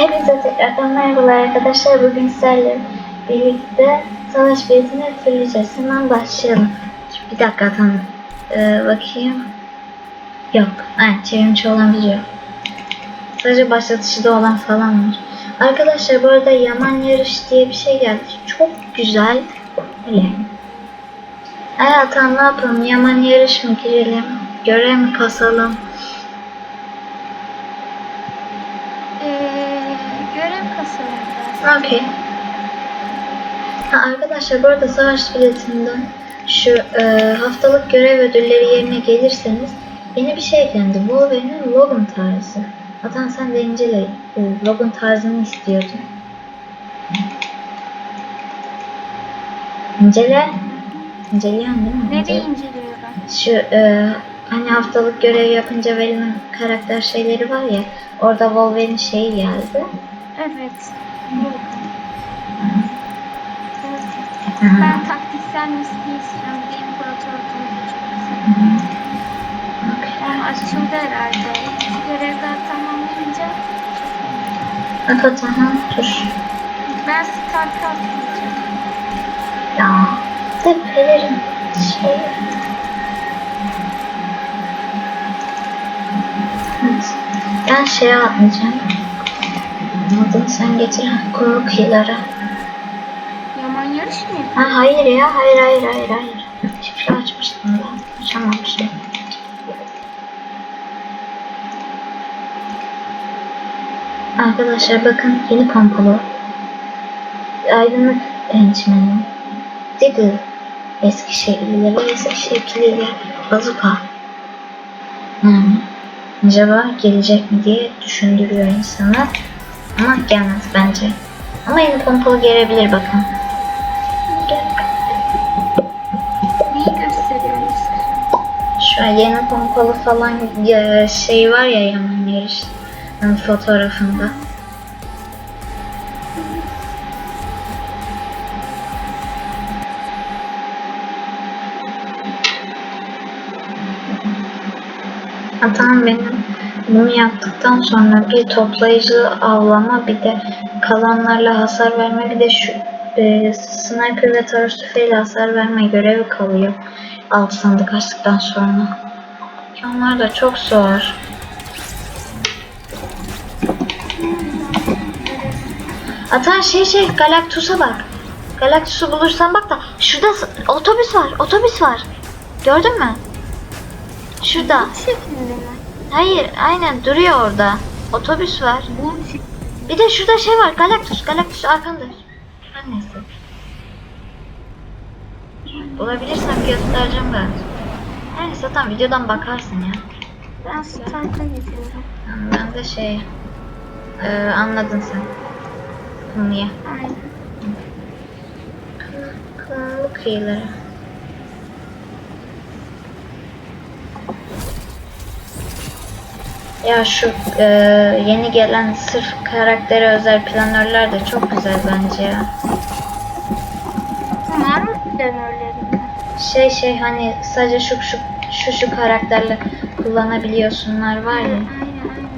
Hepinize tekrardan merhabalar arkadaşlar. Bugün sizlerle birlikte savaş biletini hatırlayacağız. Hemen başlayalım. Bir dakika tam ee, bakayım. Yok. Aynen çevirmiş olan yok. Sadece başlatışı da olan falan var. Arkadaşlar bu arada Yaman Yarış diye bir şey geldi. Çok güzel. Öyle. Hayatım ne yapalım? Yaman Yarış mı girelim? Görev mi kasalım? Ee, görev kasalarında. Okey. Ha, arkadaşlar bu arada savaş biletinden şu e, haftalık görev ödülleri yerine gelirseniz yeni bir şey eklendi. Wolverine'in Logan tarzı. Atan sen de incele. E, Logan tarzını istiyordun. İncele. İnceliyorsun değil mi? Nereye İncele. inceliyorum? Şu e, hani haftalık görev yapınca verilen karakter şeyleri var ya orada Wolverine şeyi geldi. Evet. Evet. Ben taktiksel misli istiyorum. Bir imparator otomobil çok güzel. Okey. Ama açıldı herhalde. İki görevler tamamlayınca At aha dur. ben Starcraft diyeceğim. Ya. Tepelerin şey. Evet. Ben şeye atlayacağım. Adını sen getir. Kumlu kıyılara. Yaman yarış mı yapıyor? Ha, hayır ya. Hayır hayır hayır hayır. Şifre açmıştım ben. Açamamıştım. Arkadaşlar bakın yeni pompalı. Aydınlık henchmeni. Diggle. Eski şekliyle ve eski şekliyle bazuka. Yani acaba gelecek mi diye düşündürüyor insanı. Ama gelmez bence. Ama yeni pompalı gelebilir bakın. Şu an yeni pompalı falan şey var ya Yaman yarış yani fotoğrafında. Hatam benim bunu yaptıktan sonra bir toplayıcı avlama bir de kalanlarla hasar verme bir de şu e, sniper ve taarruz tüfeğiyle hasar verme görevi kalıyor. Alt sandık açtıktan sonra. Onlar da çok zor. Atan şey şey Galactus'a bak. Galactus'u bulursan bak da şurada otobüs var. Otobüs var. Gördün mü? Şurada. Şeklinde mi? Hayır, aynen duruyor orada. Otobüs var. Bir de şurada şey var. Galactus, Galactus arkanda. Her neyse. Bulabilirsem göstereceğim ben. Her neyse zaten videodan bakarsın ya. Ben Stark'a gidiyorum. Ben de şey... Ee, anladın sen. Kumluya. Aynen. Kumlu kıyıları. Ya şu e, yeni gelen sırf karaktere özel planörler de çok güzel bence ya. Var mı planörlerinde? Şey şey hani sadece şu şu şu şu karakterle kullanabiliyorsunlar var ya. Aynen aynen.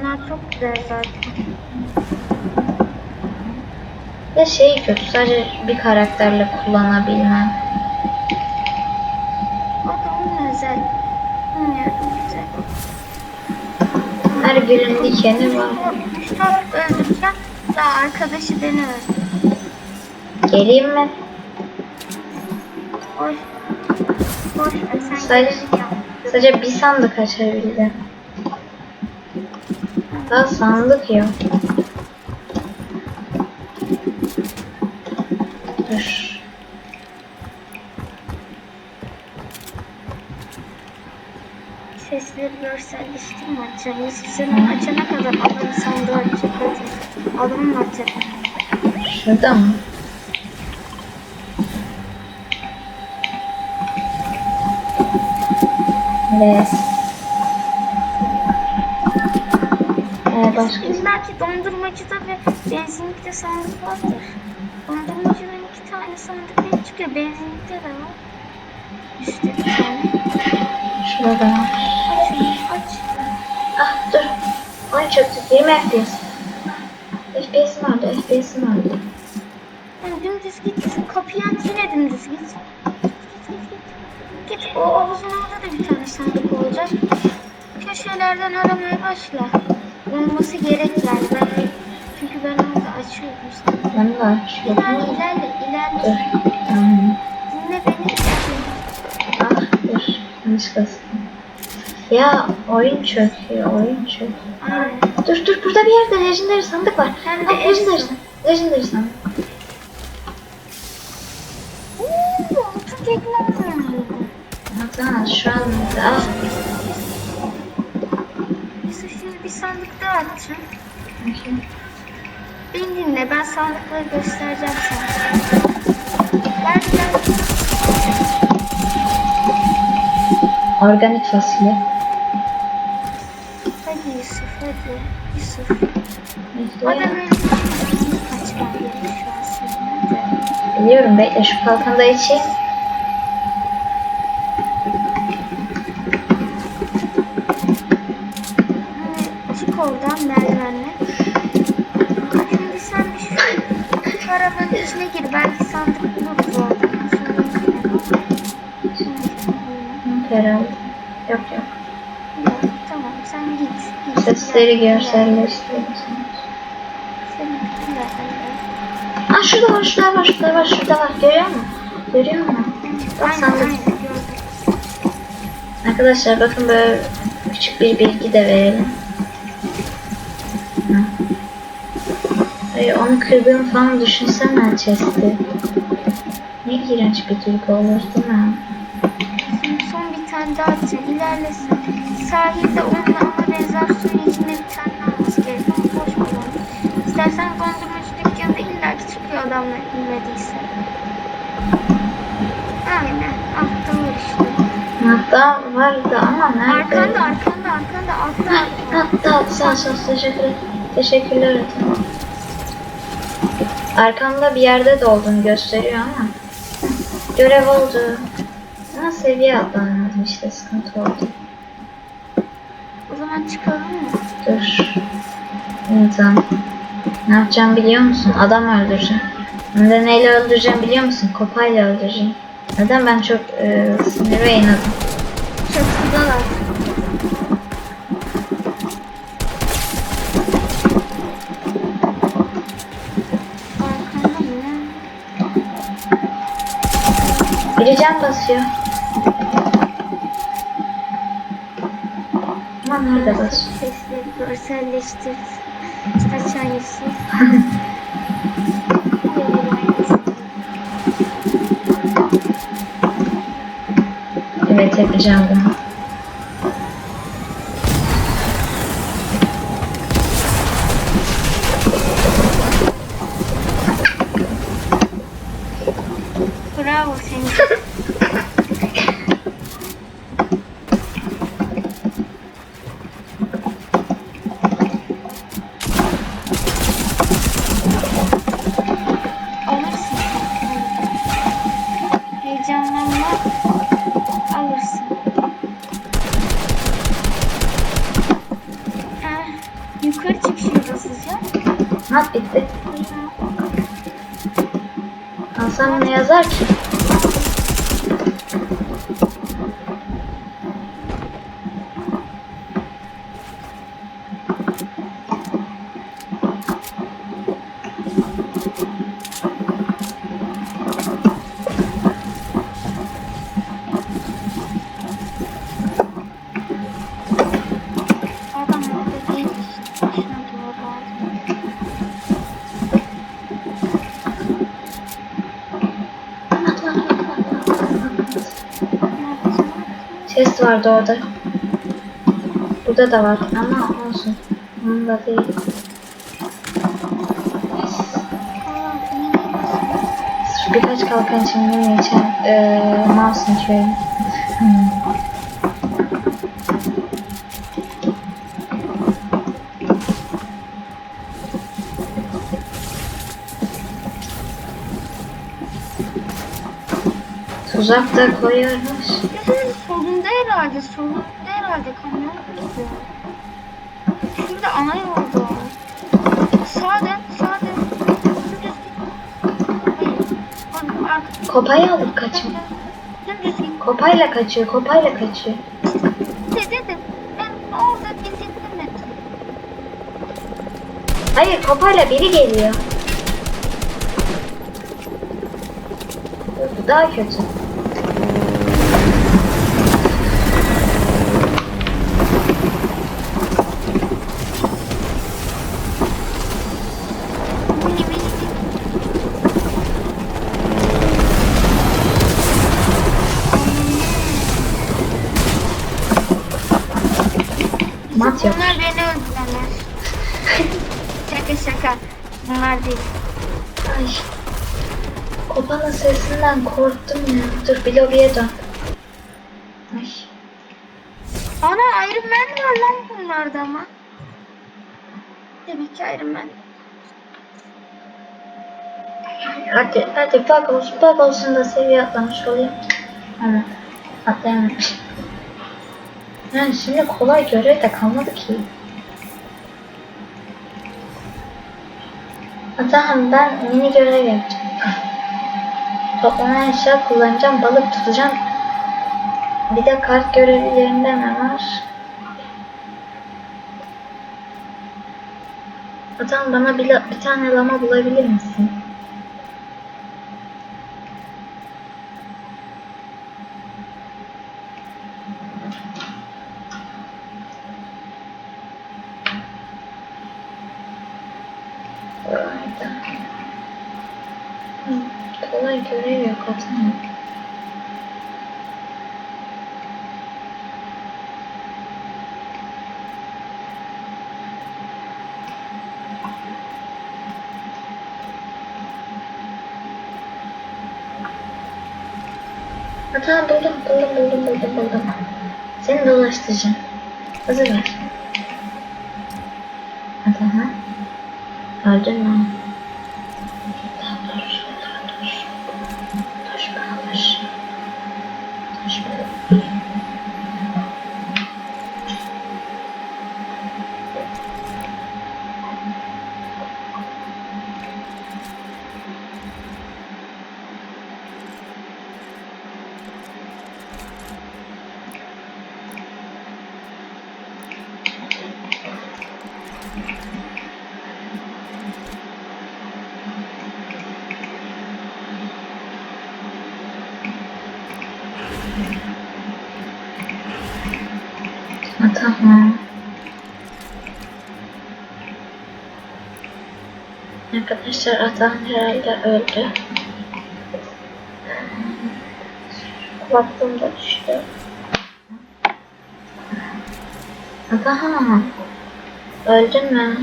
Onlar çok güzel zaten. Ya şey kötü sadece bir karakterle kullanabilmem. O da onun özel. Bilmiyorum güzel. Her gülün dikeni var. Mustafa öldüreceğim. Daha arkadaşı beni öldürdü. Geleyim mi? Boş. Boş ver sen Sadece, sadece bir sandık açabildim. Daha sandık yok. Dur. Sesleri görselleştirme açacağım. Sen açana kadar adamın sandığı açacak. Hadi. Adamın açacak. Şurada mı? Evet. Ee, başka İlla ki dondurmacıda ve benzinlikte sandık vardır. Dondurmacıdan iki tane sandık ne çıkıyor? Benzinlikte de var. İşte bir tane. şurada var. Aç. Ah dur çöktük. 20 FPS. FPS'im öldü. FPS'im öldü. Yani dümdüz git. Kapıyı aç yine dümdüz git. Git o havuzun orada da bir tane sandık olacak. Köşelerden aramaya başla. Olması gerek yani. Ben, çünkü ben orada açıyordum sandığı. Ben de açıyorum. İlerle ilerle Dur. ilerle. Tamam. Dinle beni. Ah dur. Yanlış bastım. Ya oyun çöküyor. Oyun çöküyor. Dur dur burada bir yerde legendary sandık var. Hem de legendary sandık. Legendary sandık. Baksana şu anda. Yusuf şimdi bir sandık daha açacağım. Beni dinle ben sandıkları göstereceğim sana. Gel gel. Organik fasulye. Biliyorum bekle şu kalkanı da içeyim. Çık oradan merdivenle. Şimdi sen şu, şu arabanın içine gir. Belki sandık buluruz oradan. Herhalde. Yok yok. Yok, tamam sen git. git. Sesleri İlerle, görselleştiriyorsunuz. Senin ilerle. Aa şurada var şurada var şurada var şurada var. Görüyor musun? Görüyor musun? Bak aynen gördüm. Arkadaşlar bakın böyle küçük bir bilgi de verelim. Ay, onu kırdığını falan düşünsene chest'i. Ne iğrenç bir duygu olur değil mi? Son bir tane daha atacağım. İlerlesin. Sahilde onunla ona benzer suyun içinde bir tane daha olması gerekiyor boş bulalım. İstersen ki çıkıyor adamla inmediyse. Aynen. Altta var işte. Hatta vardı ama nerede? Arkanda arkanda arkanda altta altta. Hatta sağ ol, sağ ol, teşekkür Teşekkürler efendim. Arkamda bir yerde de olduğunu gösteriyor ama. Görev oldu. Ama seviye atlanmadım işte sıkıntı oldu. O zaman çıkalım mı? Dur. Evet, tamam. Ne yapacağım biliyor musun? Adam öldüreceğim. Hem de neyle öldüreceğim biliyor musun? Kopayla öldüreceğim. Neden ben çok e, sinir ve inadım. Arkanda mı ne? Biri can basıyor. Ama nerede basıyor? Sesleri görselleştir. Açan Yusuf. Evet yapacağım bunu. Heyecanlanma. Alırsın. Ha, yukarı çık şimdi hızlıca. Mat bitti. Alsam ne yazar ki? Adam orada değil. Şuna doğru aldım. Mat mat mat mat mat mat mat. Nerede? Chest vardı orada. Burada da var ama olsun. Onun da değil. Birkaç kalkan için bunu geçen eee mouse'un şöyle. Hmm. Tuzak da koyarmış. Herhalde, solunda herhalde kamyon gidiyor. Şurada Şimdi ana yolda. Hayır. Oğlum, arka- Kopayı alıp git. Kopayla kaçıyor, kopayla kaçıyor. Dedim? Ben orada dinledim. Hayır, kopayla biri geliyor. Bu daha kötü. Mat yok. Bunlar beni öldürenler. şaka şaka. Bunlar değil. Ay. Kopanın sesinden korktum ya. Dur bir lobiye dön. Ay. Ana Iron Man var lan bunlarda ama. Demek ki Iron Man. Hadi, hadi bak olsun, bak olsun da seviye atlamış olayım. Ama atlayamamış. Yani şimdi kolay görev de kalmadı ki. Tamam ben mini görev yapacağım. Toplanan eşya kullanacağım, balık tutacağım. Bir de kart görevlerinde ne var? Adam bana bir, bir tane lama bulabilir misin? Orada. Hı, Kolay görev yok atamam. Ha, buldum buldum buldum buldum buldum. Seni dolaştıracağım. Hazır ver. Hadi ha. Öldün mü? Tamam. Arkadaşlar Atan herhalde öldü. Kulaklığım da düştü. Atan öldün mü?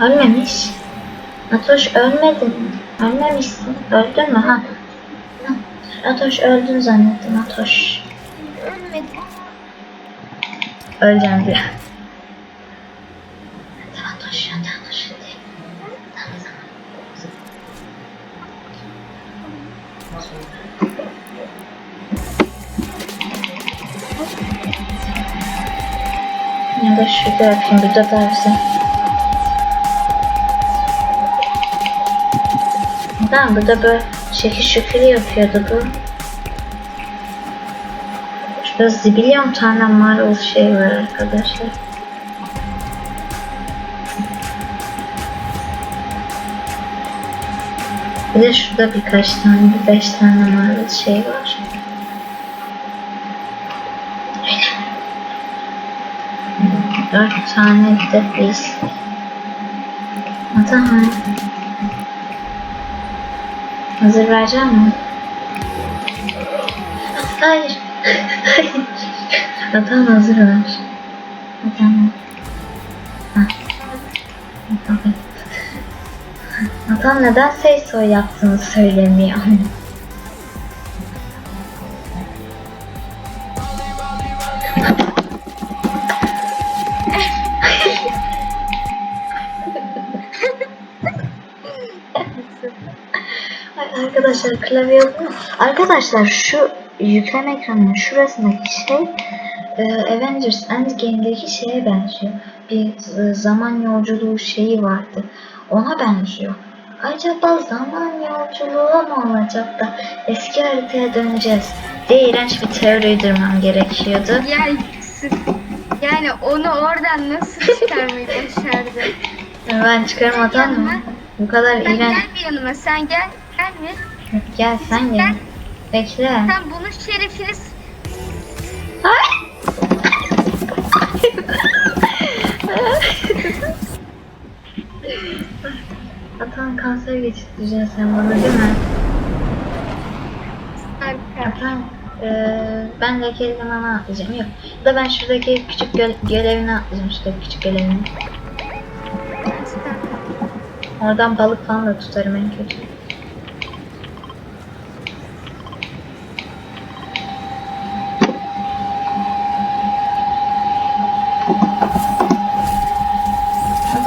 Ölmemiş. Atoş ölmedin mi? Ölmemişsin. Öldün mü? Ha. Atoş öldün zannettim Atoş. Ölmedim. Öleceğim diye. Ya da şurada yapayım, burada güzel. Tamam, burada böyle şekil şükür yapıyordu bu. Şurada zibilyon tane marul şey var arkadaşlar. Bir de şurada birkaç tane, bir beş tane marul şey var. Dört tane de biz. Tamam. Hazır vereceğim mi? Hayır. Hayır. Tamam hazır ver. Ha. Tamam. Atan neden Seyso yaptığını söylemiyor. Arkadaşlar klavye mu? Arkadaşlar şu yükleme ekranının şurasındaki şey e, Avengers Endgame'deki şeye benziyor. Bir e, zaman yolculuğu şeyi vardı. Ona benziyor. Acaba zaman yolculuğu mu olacak da eski haritaya döneceğiz diye iğrenç bir teori uydurmam gerekiyordu. Yani yani onu oradan nasıl çıkarmayı başardı? Ben çıkarmadan mı? Bu kadar Sen iğrenç. gel bir yanıma sen gel. Gel bir. Gel sen gel. Bekle. Sen bunun şerefini s- Atan kanser geçirteceksin sen bana değil mi? Atan eee ben lekeli limana atlayacağım. Yok. Da ben şuradaki küçük göl evine atlayacağım. Şuradaki küçük göl evine. Oradan balık falan da tutarım en kötü.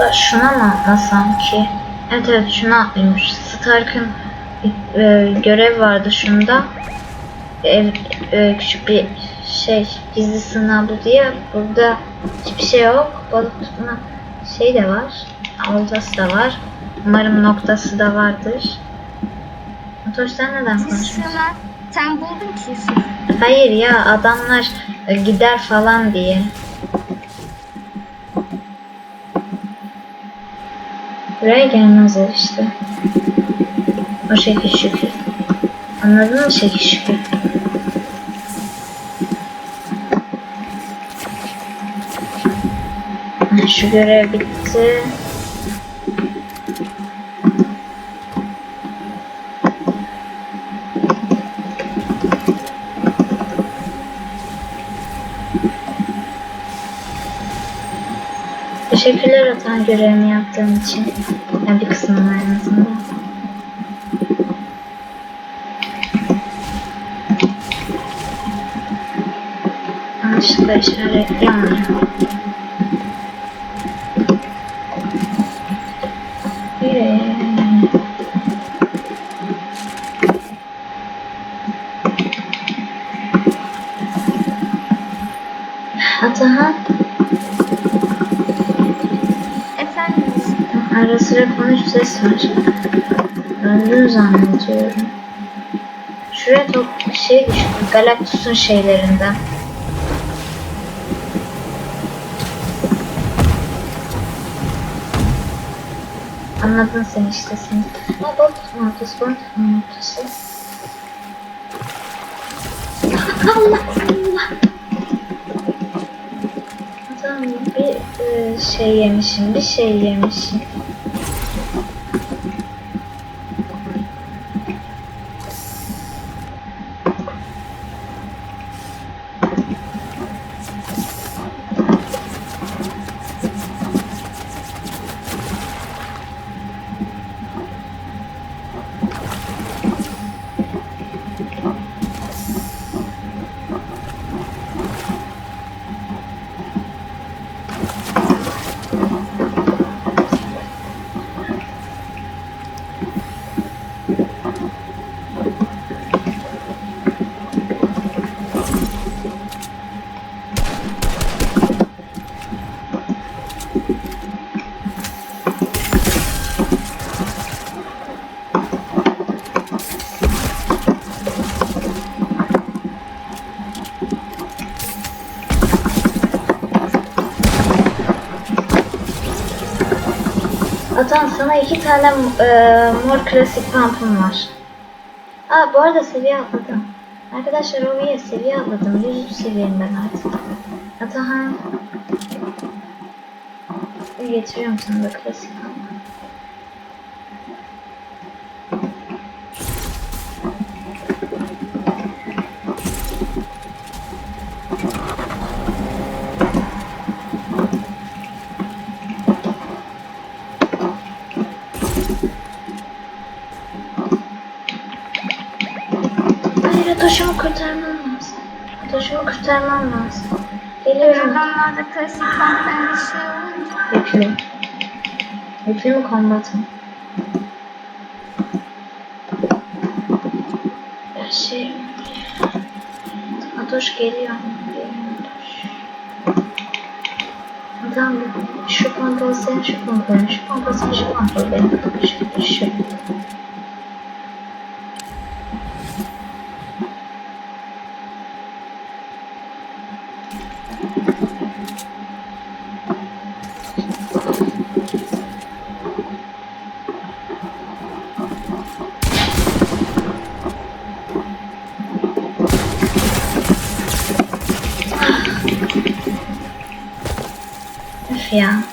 Da şuna mı atlasam ki? Evet evet şuna. Şu Stark'ın e, görev vardı şunda. Ev, e, küçük bir şey gizli sınav bu diye. Burada hiçbir şey yok. Balık tutma şey de var. Oltası da var. Umarım noktası da vardır. Motor sen neden konuşmuyorsun? Sısına sen buldun ki. Hayır ya adamlar gider falan diye. Buraya gelmezler işte. O şekil şükür. Anladın mı şekil şükür? Şu görev bitti. Teşekkürler Atan görevimi yaptığın için. Yani bir kısmını en azından. Yanlışlıkla işaret yanmıyor. Yürü. Atahan Ara sıra konuş ses var. Öldüğünü zannediyorum. Şuraya top şey düştü. Galactus'un şeylerinden. Anladın sen işte sen. Ha ortası, balık tutma ortası. Allah Allah. Tamam bir e, şey yemişim, bir şey yemişim. Atan sana iki tane e, mor klasik pump'ım var. Aa bu arada seviye atladım. Arkadaşlar Ovi'ye seviye atladım. 103 seviyenden artık. Atahan. Getiriyorum sana da klasik pump. Kurtarmam lazım. Geliyorum. Adamlarda klasik bankların şey olunca. Yüklü. Yüklü mü kombat mı? Ya şey... Adoş geliyor. Adam şu kontrol senin şu kontrol şu kontrol senin şu kontrol benim şu şu. Üf ya.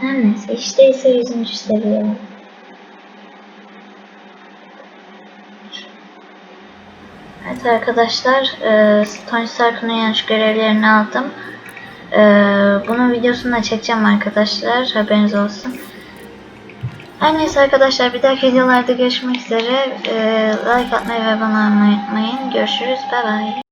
Her neyse işte ise 100. seviye. Evet arkadaşlar, e, Tony Stark'ın yanlış görevlerini aldım. E, bunun videosunu da çekeceğim arkadaşlar, haberiniz olsun. Her neyse arkadaşlar, bir dahaki videolarda görüşmek üzere. E, like atmayı ve bana abone olmayı unutmayın. Görüşürüz, bye bye.